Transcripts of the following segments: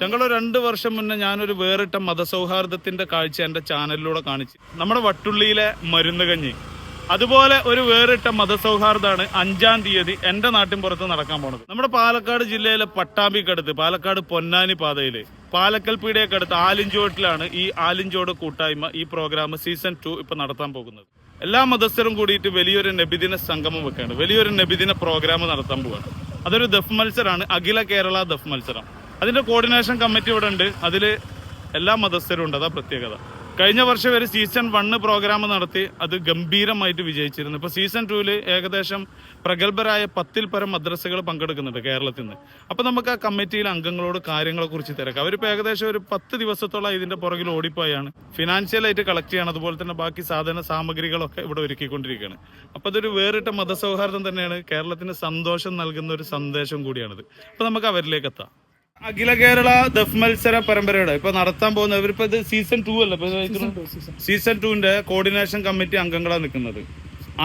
ഞങ്ങൾ രണ്ട് വർഷം മുന്നേ ഞാനൊരു വേറിട്ട മതസൗഹാർദ്ദത്തിന്റെ കാഴ്ച എന്റെ ചാനലിലൂടെ കാണിച്ചു. നമ്മുടെ വട്ടുള്ളിയിലെ മരുന്ന് കഞ്ഞി അതുപോലെ ഒരു വേറിട്ട മതസൗഹാർദ്ദമാണ് അഞ്ചാം തീയതി എന്റെ നാട്ടിൻ പുറത്ത് നടക്കാൻ പോണത്. നമ്മുടെ പാലക്കാട് ജില്ലയിലെ പട്ടാമ്പിക്കടുത്ത് പാലക്കാട് പൊന്നാനി പാതയിൽ പാലക്കൽ പീടിയക്കടുത്ത് ആലിഞ്ചോട്ടിലാണ് ഈ ആലിഞ്ചോട് കൂട്ടായ്മ ഈ പ്രോഗ്രാം സീസൺ ടു ഇപ്പൊ നടത്താൻ പോകുന്നത്. എല്ലാ മതസ്ഥരും കൂടിയിട്ട് വലിയൊരു നബിദിന സംഗമം വെക്കാണ്. വലിയൊരു നബിദിന പ്രോഗ്രാം നടത്താൻ പോവാണ്. അതൊരു ദഫ് മത്സരമാണ് അഖില കേരള ദഫ് മത്സരം. അതിന്റെ കോർഡിനേഷൻ കമ്മിറ്റി ഇവിടെ ഉണ്ട്. അതിൽ എല്ലാ മതസ്ഥരും ഉണ്ട്. അതാ പ്രത്യേകത. കഴിഞ്ഞ വർഷം വരെ സീസൺ വണ്ണ് പ്രോഗ്രാം നടത്തി അത് ഗംഭീരമായിട്ട് വിജയിച്ചിരുന്നു. ഇപ്പൊ സീസൺ ടൂവിൽ ഏകദേശം പ്രഗത്ഭരായ പത്തിൽ പരം മദ്രസകൾ പങ്കെടുക്കുന്നുണ്ട് കേരളത്തിൽ നിന്ന്. അപ്പൊ നമുക്ക് ആ കമ്മിറ്റിയിലെ അംഗങ്ങളോട് കാര്യങ്ങളെ കുറിച്ച് തിരക്കാം. അവരിപ്പോ ഏകദേശം ഒരു പത്ത് ദിവസത്തോളം ഇതിന്റെ പുറകിൽ ഓടിപ്പോയാണ്. ഫിനാൻഷ്യലായിട്ട് കളക്ട് ചെയ്യണം. അതുപോലെ തന്നെ ബാക്കി സാധന സാമഗ്രികളൊക്കെ ഇവിടെ ഒരുക്കിക്കൊണ്ടിരിക്കുകയാണ്. അപ്പൊ അതൊരു വേറിട്ട മതസൗഹാർദ്ദം തന്നെയാണ്. കേരളത്തിന് സന്തോഷം നൽകുന്ന ഒരു സന്ദേശം കൂടിയാണിത്. അപ്പോൾ നമുക്ക് അവരിലേക്ക് എത്താം. അഖില കേരള ദഫ് മത്സര പരമ്പരയുടെ ഇപ്പൊ നടത്താൻ പോകുന്ന ഇവരിപ്പോ ഇത് സീസൺ ടു അല്ല? സീസൺ ടുവിന്റെ കോർഡിനേഷൻ കമ്മിറ്റി അംഗങ്ങളാണ് നിൽക്കുന്നത്.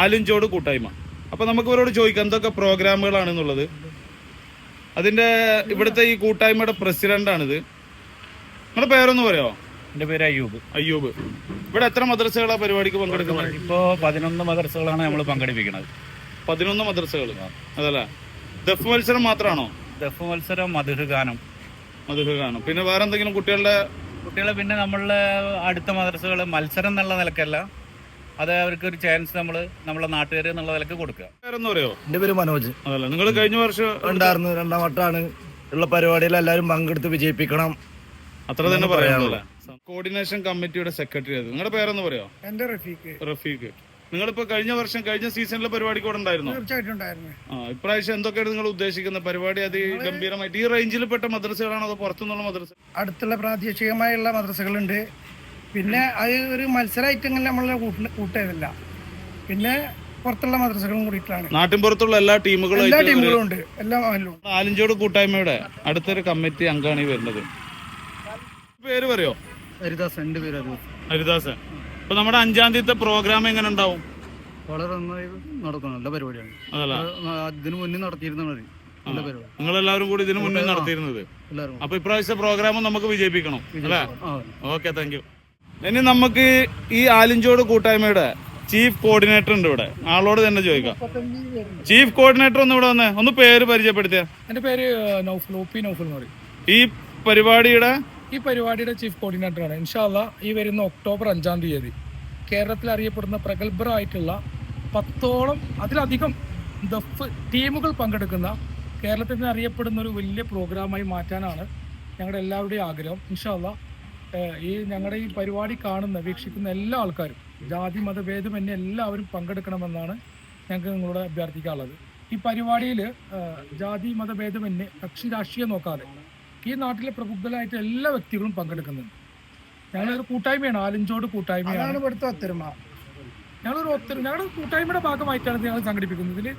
ആലിഞ്ചോട് കൂട്ടായ്മ. അപ്പൊ നമുക്ക് ഇവരോട് ചോദിക്കാം എന്തൊക്കെ പ്രോഗ്രാമുകളാണെന്നുള്ളത് അതിന്റെ ഇവിടുത്തെ ഈ കൂട്ടായ്മയുടെ പ്രസിഡന്റാണിത് നിങ്ങളുടെ പേരൊന്ന് പറയോ? എന്റെ പേര് അയ്യൂബ്. അയ്യൂബ്. ഇവിടെ എത്ര മദ്രസകളാ പരിപാടിക്ക് പങ്കെടുക്കുന്നത്? ഇപ്പോ പതിനൊന്ന് മദ്രസകളാണ് നമ്മൾ പങ്കെടുപ്പിക്കുന്നത്. പതിനൊന്ന് മദ്രസകൾ അതല്ല? ദഫ് മത്സരം മാത്രമാണോ ദഫ് മത്സരം മധുര ഗാനം മധുര ഗാനം പിന്നെ വേറെ എന്തെങ്കിലും കുട്ടികളുടെ കുട്ടികളെ പിന്നെ നമ്മളുടെ അടുത്ത മദ്രസകൾ മത്സരം എന്നുള്ള നിലക്കല്ല. അത് അവർക്ക് ഒരു ചാൻസ് നമ്മൾ നമ്മളെ നാട്ടുകാർ എന്നുള്ള നിലയ്ക്ക് കൊടുക്കുക. പറയോ എന്റെ പേര് മനോജ്. അതല്ല. നിങ്ങൾ കഴിഞ്ഞ വർഷം ഉണ്ടായിരുന്നു. രണ്ടാം വട്ടമാണ് ഉള്ള പരിപാടിയിൽ എല്ലാവരും പങ്കെടുത്ത് വിജയിപ്പിക്കണം. അത്ര തന്നെ പറയാനുള്ള കോർഡിനേഷൻ കമ്മിറ്റിയുടെ സെക്രട്ടറി ആയിരുന്നു. നിങ്ങളുടെ പേരൊന്ന് പറയോ എന്റെ റഫീഖ്. റഫീഖ്. നിങ്ങളിപ്പോ കഴിഞ്ഞ വർഷം കഴിഞ്ഞ സീസണിലെ പരിപാടി കൂടെ ഉണ്ടായിരുന്നു? തീർച്ചയായിട്ടും ഉണ്ടായിരുന്നു. ആ ഇപ്രാവശ്യം എന്തൊക്കെയാണ് നിങ്ങൾ ഉദ്ദേശിക്കുന്ന പരിപാടി അത് ഗംഭീരമായിട്ട്. ഈ റേഞ്ചിൽ പെട്ട മദ്രസകളാണോ അതോ പുറത്തുനിന്നുള്ള മദ്രസ അടുത്തുള്ള പ്രാദേശികമായുള്ള മദ്രസകളുണ്ട്. പിന്നെ അത് ഒരു മത്സരമായിട്ട് ഇങ്ങനെ നമ്മൾ കൂട്ടിയതല്ല പിന്നെ പുറത്തുള്ള മദ്രസകളും കൂടിയിട്ടാണ്. നാട്ടിൻ പുറത്തുള്ള എല്ലാ ടീമുകളും എല്ലാ ടീമുകളും ഉണ്ട്. എല്ലാ മഹലും ആലിഞ്ചോട് കൂട്ടായ്മയുടെ അടുത്തൊരു കമ്മിറ്റി അംഗമാണ് ഈ വരുന്നത്. പേര് പറയോ? ഹരിദാസ് എന്റെ പേര് ഹരിദാസൻ. ഇപ്പൊ നമ്മുടെ അഞ്ചാം തീയതി പ്രോഗ്രാം എങ്ങനെ ഉണ്ടാവും? വളരെ നന്നായി നടക്കണം നല്ല പരിപാടിയാണ്. അതിന് മുന്നേ നടത്തിയിരുന്ന മതി നല്ല പരിപാടി. നിങ്ങൾ എല്ലാവരും കൂടി ഇതിനു മുന്നേ നടത്തിയിരുന്നത്. എല്ലാവരും. അപ്പൊ ഇപ്രാവശ്യത്തെ പ്രോഗ്രാമും നമുക്ക് വിജയിപ്പിക്കണം അല്ലേ? ഓക്കെ താങ്ക് യു ഇനി നമുക്ക് ഈ ആലിഞ്ചോട് കൂട്ടായ്മയുടെ ചീഫ് കോർഡിനേറ്റർ ഉണ്ട് ഇവിടെ. ആളോട് തന്നെ ചോദിക്കാം. ചീഫ് കോർഡിനേറ്റർ ഒന്ന് ഇവിടെ വന്നേ. ഒന്ന് പേര് പരിചയപ്പെടുത്തിയ. എന്റെ പേര് നൗഫൽ ഒ പി നൗഫൽ എന്ന് പറയും. ഈ പരിപാടിയുടെ ഈ പരിപാടിയുടെ ചീഫ് കോർഡിനേറ്ററാണ് ഇൻഷാല്ല ഈ വരുന്ന ഒക്ടോബർ അഞ്ചാം തീയതി കേരളത്തിൽ അറിയപ്പെടുന്ന പ്രഗത്ഭരായിട്ടുള്ള പത്തോളം അതിലധികം ദഫ് ടീമുകൾ പങ്കെടുക്കുന്ന കേരളത്തിൽ നിന്ന് അറിയപ്പെടുന്ന ഒരു വലിയ പ്രോഗ്രാമായി മാറ്റാനാണ് ഞങ്ങളുടെ എല്ലാവരുടെയും ആഗ്രഹം. ഇൻഷാല്ല ഈ ഞങ്ങളുടെ ഈ പരിപാടി കാണുന്ന വീക്ഷിക്കുന്ന എല്ലാ ആൾക്കാരും ജാതി മതഭേദം മതഭേദമന്യേ എല്ലാവരും പങ്കെടുക്കണമെന്നാണ് ഞങ്ങൾക്ക് നിങ്ങളോട് അഭ്യർത്ഥിക്കാനുള്ളത്. ഈ പരിപാടിയിൽ ജാതി മതഭേദമന്യേ കക്ഷി രാഷ്ട്രീയം നോക്കാതെ ഈ നാട്ടിലെ പ്രബുദ്ധരായിട്ട് എല്ലാ വ്യക്തികളും പങ്കെടുക്കുന്നുണ്ട്. ഞങ്ങളൊരു കൂട്ടായ്മയാണ് ആലഞ്ചോട് കൂട്ടായ്മയാണ്. ഇവിടുത്തെ ഒത്തൊരുമ. ഞങ്ങളൊരു ഒത്തൊരു ഞങ്ങളുടെ കൂട്ടായ്മയുടെ ഭാഗമായിട്ടാണ് ഞങ്ങൾ സംഘടിപ്പിക്കുന്നത്. ഇതിൽ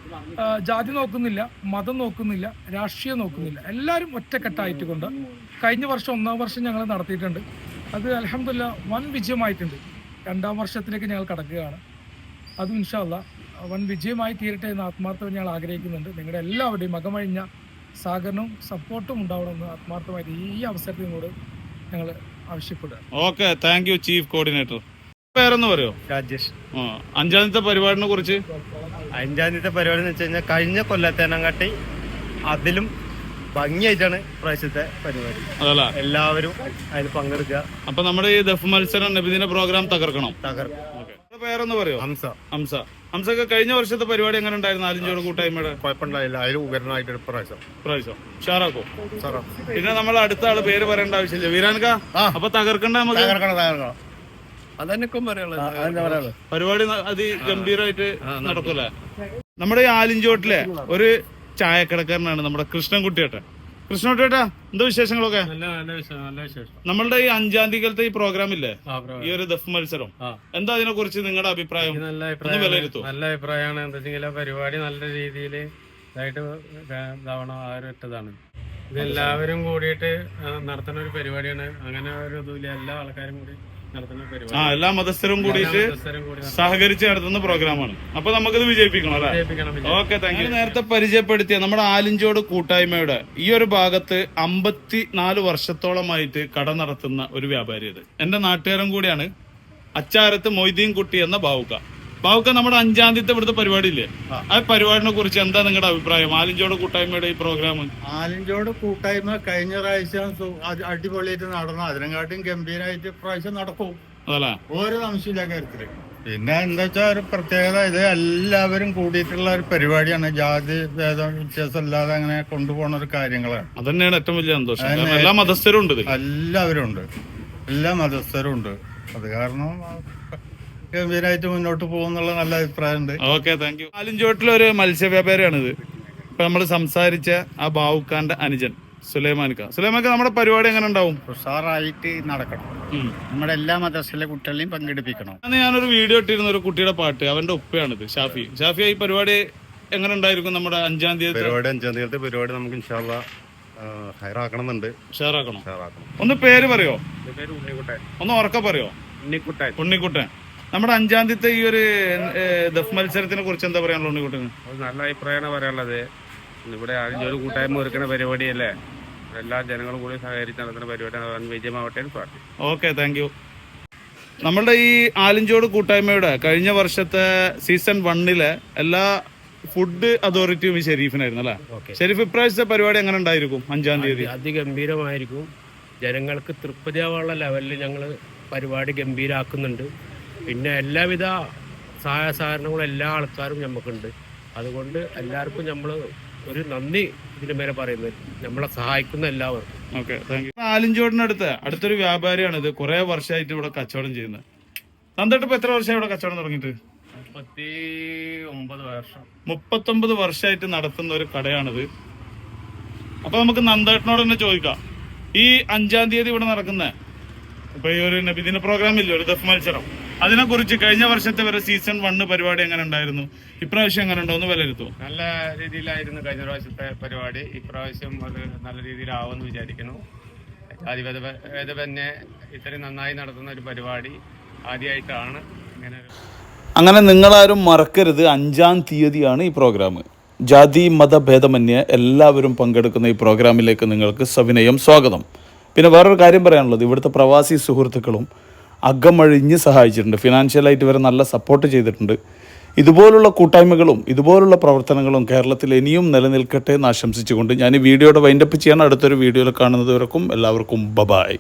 ജാതി നോക്കുന്നില്ല മതം നോക്കുന്നില്ല രാഷ്ട്രീയം നോക്കുന്നില്ല. എല്ലാവരും ഒറ്റക്കെട്ടായിട്ട് കൊണ്ട് കഴിഞ്ഞ വർഷം ഒന്നാം വർഷം ഞങ്ങൾ നടത്തിയിട്ടുണ്ട്. അത് അലഹമില്ല വൻ വിജയമായിട്ടുണ്ട്. രണ്ടാം വർഷത്തിലേക്ക് ഞങ്ങൾ കടക്കുകയാണ്. അതും ഇൻഷാല്ല വൻ വിജയമായി തീരട്ടെ എന്ന് ആത്മാർത്ഥം ഞങ്ങൾ ആഗ്രഹിക്കുന്നുണ്ട്. നിങ്ങളുടെ എല്ലാവരുടെയും മകമഴിഞ്ഞ സഹകരണവും സപ്പോർട്ടും ഉണ്ടാവണമെന്ന് ആത്മാർത്ഥമായി ഈ അവസരത്തിൽ നിന്നോട് ഞങ്ങൾ ആവശ്യപ്പെടുക okay thank you chief coordinator പേരെന്ന് പറയോ? രാജേഷ്. അഞ്ചാമത്തെ പരിപാടിനെ കുറിച്ച്? അഞ്ചാം തീയതി പരിപാടി എന്ന് വെച്ച് കഴിഞ്ഞാൽ കഴിഞ്ഞ കൊല്ലത്തേനെക്കാട്ടി അതിലും ഭംഗിയായിട്ടാണ് പ്രാവശ്യത്തെ പരിപാടി. അതല്ല. എല്ലാവരും അതിൽ പങ്കെടുക്കുക. അപ്പൊ നമ്മുടെ ഈ ദഫ് മത്സരം നബിദിന പ്രോഗ്രാം തകർക്കണം. തകർക്കണം ഓക്കെ. പേരൊന്ന് പറയോ? ഹംസ. ഹംസ. ഹംസക്ക് കഴിഞ്ഞ വർഷത്തെ പരിപാടി എങ്ങനെ ഉണ്ടായിരുന്നു ആലിഞ്ചോട് കൂട്ടായ്മയുടെ? കുഴപ്പമുണ്ടായില്ല. അതിൽ ഉയർന്നമായിട്ടൊരു പ്രാവശ്യം. പ്രാവശ്യം. ഷാറാക്കോ സാറോ പിന്നെ നമ്മൾ അടുത്ത ആൾ പേര് പറയേണ്ട ആവശ്യമില്ല. വീരാൻക അപ്പൊ തകർക്കണ്ട നമുക്ക്? പരിപാടി അതി അതിഗംഭീരമായിട്ട് നടക്കൂലേ നമ്മുടെ ഈ ആലിഞ്ചോട്ടിലെ ഒരു ചായക്കടക്കാരനാണ് നമ്മുടെ കൃഷ്ണൻകുട്ടിയേട്ടൻ. കൃഷ്ണൻകുട്ടിയേട്ടാ എന്താ വിശേഷങ്ങളൊക്കെ? നമ്മളുടെ ഈ അഞ്ചാം തീയതിയിലത്തെ ഈ പ്രോഗ്രാം ഇല്ലേ? ഈ ഒരു ദഫ് മത്സരം. എന്താ അതിനെ കുറിച്ച് നിങ്ങളുടെ അഭിപ്രായം? നല്ല അഭിപ്രായം നല്ല അഭിപ്രായമാണ്. എന്താ പരിപാടി നല്ല രീതിയിൽ ഇതായിട്ട് ഇതാവണം ആ ഒരു ഇട്ടതാണ് ഇത് എല്ലാവരും കൂടിയിട്ട് നടത്തുന്ന ഒരു പരിപാടിയാണ്. അങ്ങനെ ഒരു ഇതില്ല എല്ലാ ആൾക്കാരും കൂടി ആ എല്ലാ മതസ്ഥരും കൂടിയിട്ട് സഹകരിച്ച് നടത്തുന്ന പ്രോഗ്രാമാണ്. അപ്പൊ നമുക്കിത് വിജയിപ്പിക്കണം അല്ലെ? ഓക്കെ താങ്ക് യു നേരത്തെ പരിചയപ്പെടുത്തിയ നമ്മുടെ ആലിഞ്ചോട് കൂട്ടായ്മയുടെ ഈ ഒരു ഭാഗത്ത് അമ്പത്തി നാല് വർഷത്തോളമായിട്ട് കട നടത്തുന്ന ഒരു വ്യാപാരി ഇത്. എന്റെ നാട്ടുകാരൻ കൂടിയാണ് അച്ചാരത്ത് മൊയ്തീൻ കുട്ടി എന്ന ബാവുക്ക ബാവുക്ക നമ്മുടെ അഞ്ചാം തീയതി ഇവിടുത്തെ പരിപാടി ഇല്ലേ ആ പരിപാടിനെ കുറിച്ച് എന്താ നിങ്ങളുടെ അഭിപ്രായം? ആലിഞ്ചോട് കൂട്ടായ്മയുടെ ഈ പ്രോഗ്രാം? ആലിഞ്ചോട് കൂട്ടായ്മ കഴിഞ്ഞ പ്രാവശ്യം അടിപൊളിയായിട്ട് നടന്നു. അതിനെക്കാട്ടും ഗംഭീരമായിട്ട് പ്രാവശ്യം നടക്കും. അതല്ലേ? ഒരു സംശയമില്ല കാര്യത്തിൽ. പിന്നെ എന്താ വെച്ചാൽ ഒരു പ്രത്യേകത ഇത് എല്ലാവരും കൂടിയിട്ടുള്ള ഒരു പരിപാടിയാണ്. ജാതി ഭേദം വ്യത്യാസം അല്ലാതെ അങ്ങനെ കൊണ്ടുപോകുന്ന ഒരു കാര്യങ്ങളാണ്. അതന്നെയാണ് ഏറ്റവും വലിയ സന്തോഷം. എല്ലാ മതസ്ഥരും ഉണ്ട് എല്ലാവരും ഉണ്ട്. എല്ലാ മതസ്ഥരും ഉണ്ട്. അത് കാരണം ഗംഭീരമായിട്ട് മുന്നോട്ട് പോകുന്നുള്ള നല്ല അഭിപ്രായമുണ്ട്. ഓക്കെ താങ്ക് യു ആലിഞ്ചോട്ടിലെ ഒരു മത്സ്യ വ്യാപാരിയാണിത് ഇപ്പൊ നമ്മൾ സംസാരിച്ച ആ ബാവുക്കാന്റെ അനുജൻ സുലൈമാൻക്ക. സുലൈമാൻക്ക നമ്മുടെ പരിപാടി എങ്ങനെ ഉണ്ടാവും? ഉഷാറായിട്ട് നടക്കണം. നമ്മുടെ എല്ലാ മദ്രസയിലെ കുട്ടികളെയും പങ്കെടുപ്പിക്കണം. അന്ന് ഞാനൊരു വീഡിയോ ഇട്ടിരുന്ന ഒരു കുട്ടിയുടെ പാട്ട് അവന്റെ ഉപ്പയാണിത് ഷാഫി. ഷാഫി ഈ പരിപാടി എങ്ങനെ ഉണ്ടായിരിക്കും നമ്മുടെ അഞ്ചാം തീയതി? പരിപാടി അഞ്ചാം തീയതി പരിപാടി നമുക്ക് ഇൻഷാല്ല ഹയറാക്കണം എന്നുണ്ട് ഉഷാറാക്കണം. ഹയറാക്കണം ഒന്ന് പേര് പറയോ? പേര് ഉണ്ണിക്കുട്ടൻ. ഒന്ന് ഉറക്ക പറയോ? ഉണ്ണിക്കുട്ടൻ. ഉണ്ണിക്കുട്ടൻ. നമ്മുടെ അഞ്ചാം തീയതി ഈ ഒരു ദഫ് മത്സരത്തിനെ കുറിച്ച് എന്താ പറയാനുള്ളത് നല്ല അഭിപ്രായമാണ് പറയാനുള്ളത്. ഇവിടെ ആദ്യം ഒരു കൂട്ടായ്മ ഒരുക്കുന്ന പരിപാടിയല്ലേ? എല്ലാ ജനങ്ങളും കൂടി സഹകരിച്ച് നടത്തുന്ന പരിപാടിയാണ്. വിജയമാവട്ടെ പാർട്ടി ഓക്കെ താങ്ക് യു നമ്മളുടെ ഈ ആലിഞ്ചോട് കൂട്ടായ്മയുടെ കഴിഞ്ഞ വർഷത്തെ സീസൺ വണ്ണിലെ എല്ലാ ഫുഡ് അതോറിറ്റിയും ഈ ഷെരീഫിനായിരുന്നു അല്ലേ? ഷെരീഫ് ഇപ്രാവശ്യത്തെ പരിപാടി എങ്ങനെ ഉണ്ടായിരിക്കും അഞ്ചാം തീയതി? അതിഗംഭീരമായിരിക്കും. ജനങ്ങൾക്ക് തൃപ്തിയാവാനുള്ള ലെവലിൽ ഞങ്ങൾ പരിപാടി ഗംഭീരാക്കുന്നുണ്ട്. പിന്നെ എല്ലാവിധ സഹായ സഹകരണങ്ങളും എല്ലാ ആൾക്കാരും നമുക്കുണ്ട് അതുകൊണ്ട് എല്ലാവർക്കും നമ്മൾ ഒരു നന്ദി ഇതിന് മേലെ പറയുന്നത്. നമ്മളെ സഹായിക്കുന്ന എല്ലാവർക്കും. ഓക്കെ താങ്ക് യു ആലിഞ്ചോടിനടുത്ത് അടുത്തൊരു വ്യാപാരിയാണ് ഇത് കുറെ വർഷമായിട്ട് ഇവിടെ കച്ചവടം ചെയ്യുന്നത്. നന്ദിട്ട് ഇപ്പൊ എത്ര വർഷമായി ഇവിടെ കച്ചവടം തുടങ്ങിയിട്ട്? മുപ്പത്തി ഒമ്പത് വർഷം. മുപ്പത്തൊമ്പത് വർഷമായിട്ട് നടത്തുന്ന ഒരു കടയാണിത്. അപ്പൊ നമുക്ക് നന്ദേട്ടനോട് തന്നെ ചോദിക്കാം. ഈ അഞ്ചാം തീയതി ഇവിടെ നടക്കുന്ന ഇപ്പൊ ഈ ഒരു നബിദിന പ്രോഗ്രാം ഇല്ലേ ഒരു ദഫ് മത്സരം. അതിനെ കുറിച്ച് കഴിഞ്ഞ വർഷത്തെ വരെ സീസൺ വണ്ണ് പരിപാടി എങ്ങനെ ഉണ്ടായിരുന്നു? ഇപ്രാവശ്യം എങ്ങനെ ഉണ്ടോ? എന്ന് വിലയിരുത്തു. നല്ല രീതിയിലായിരുന്നു കഴിഞ്ഞ പ്രാവശ്യത്തെ പരിപാടി. ഇപ്രാവശ്യം അത് നല്ല രീതിയിലാവുമെന്ന് വിചാരിക്കുന്നു. ജാതിപത ഭേദമന്യേ ഇത്രയും നന്നായി നടത്തുന്ന ഒരു പരിപാടി ആദ്യമായിട്ടാണ് ഇങ്ങനെ അങ്ങനെ നിങ്ങളാരും മറക്കരുത്. അഞ്ചാം തീയതിയാണ് ഈ പ്രോഗ്രാം ജാതി മതഭേദമന്യേ എല്ലാവരും പങ്കെടുക്കുന്ന ഈ പ്രോഗ്രാമിലേക്ക് നിങ്ങൾക്ക് സവിനയം സ്വാഗതം. പിന്നെ വേറൊരു കാര്യം പറയാനുള്ളത്. ഇവിടുത്തെ പ്രവാസി സുഹൃത്തുക്കളും അകമഴിഞ്ഞ് സഹായിച്ചിട്ടുണ്ട്. ഫിനാൻഷ്യലായിട്ട് ഇവരെ നല്ല സപ്പോർട്ട് ചെയ്തിട്ടുണ്ട്. ഇതുപോലുള്ള കൂട്ടായ്മകളും ഇതുപോലുള്ള പ്രവർത്തനങ്ങളും കേരളത്തിൽ ഇനിയും നിലനിൽക്കട്ടെ എന്ന് ആശംസിച്ചുകൊണ്ട് ഞാൻ ഈ വീഡിയോയുടെ വൈൻഡപ്പ് ചെയ്യാൻ അടുത്തൊരു വീഡിയോയിൽ കാണുന്നത് വരക്കും എല്ലാവർക്കും ബബായ്